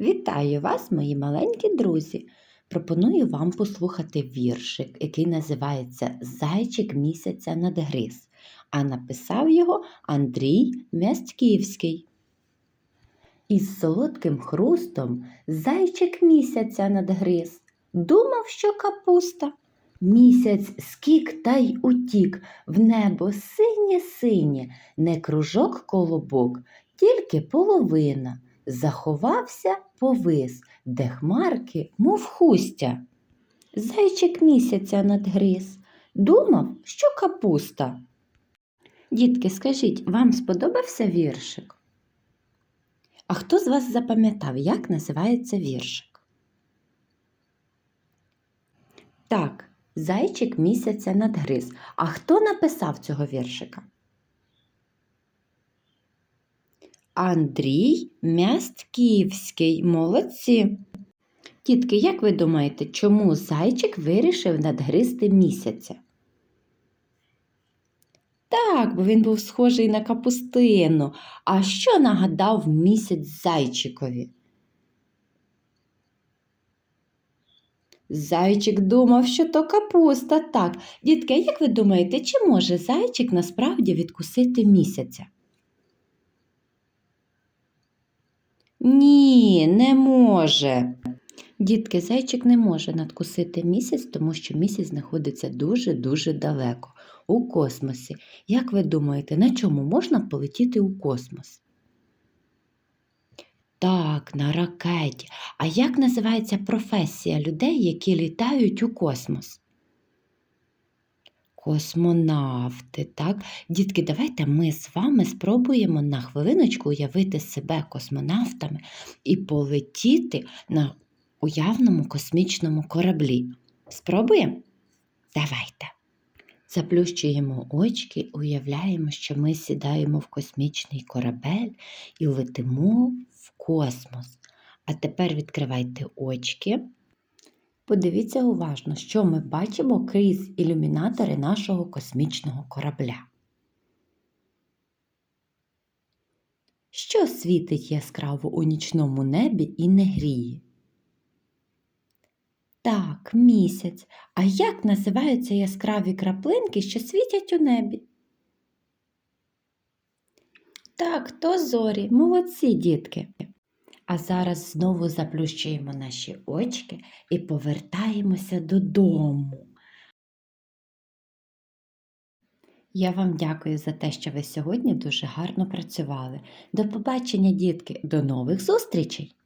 Вітаю вас, мої маленькі друзі! Пропоную вам послухати віршик, який називається Зайчик місяця надгриз, а написав його Андрій Мястківський. Із солодким хрустом зайчик місяця надгриз, думав, що капуста. Місяць скік та й утік, в небо синє-синє, не кружок колобок, тільки половина заховався повис, де хмарки, мов хустя. Зайчик місяця надгриз, думав, що капуста. Дітки, скажіть, вам сподобався віршик? А хто з вас запам'ятав, як називається віршик? Так, зайчик місяця надгриз. А хто написав цього віршика? Андрій Мястківський. Молодці. Тітки, як ви думаєте, чому зайчик вирішив надгризти місяця? Так, бо він був схожий на капустину. А що нагадав місяць зайчикові? Зайчик думав, що то капуста. Так, дітки, як ви думаєте, чи може зайчик насправді відкусити місяця? Ні, не може. Дітки, зайчик не може надкусити місяць, тому що місяць знаходиться дуже-дуже далеко у космосі. Як ви думаєте, на чому можна полетіти у космос? Так, на ракеті. А як називається професія людей, які літають у космос? Космонавти, так? Дітки, давайте ми з вами спробуємо на хвилиночку уявити себе космонавтами і полетіти на уявному космічному кораблі. Спробуємо? Давайте. Заплющуємо очки, уявляємо, що ми сідаємо в космічний корабель і летимо в космос. А тепер відкривайте очки. Подивіться уважно, що ми бачимо крізь ілюмінатори нашого космічного корабля. Що світить яскраво у нічному небі і не гріє? Так, місяць. А як називаються яскраві краплинки, що світять у небі? Так, то зорі, молодці дітки. А зараз знову заплющуємо наші очки і повертаємося додому. Я вам дякую за те, що ви сьогодні дуже гарно працювали. До побачення, дітки, до нових зустрічей!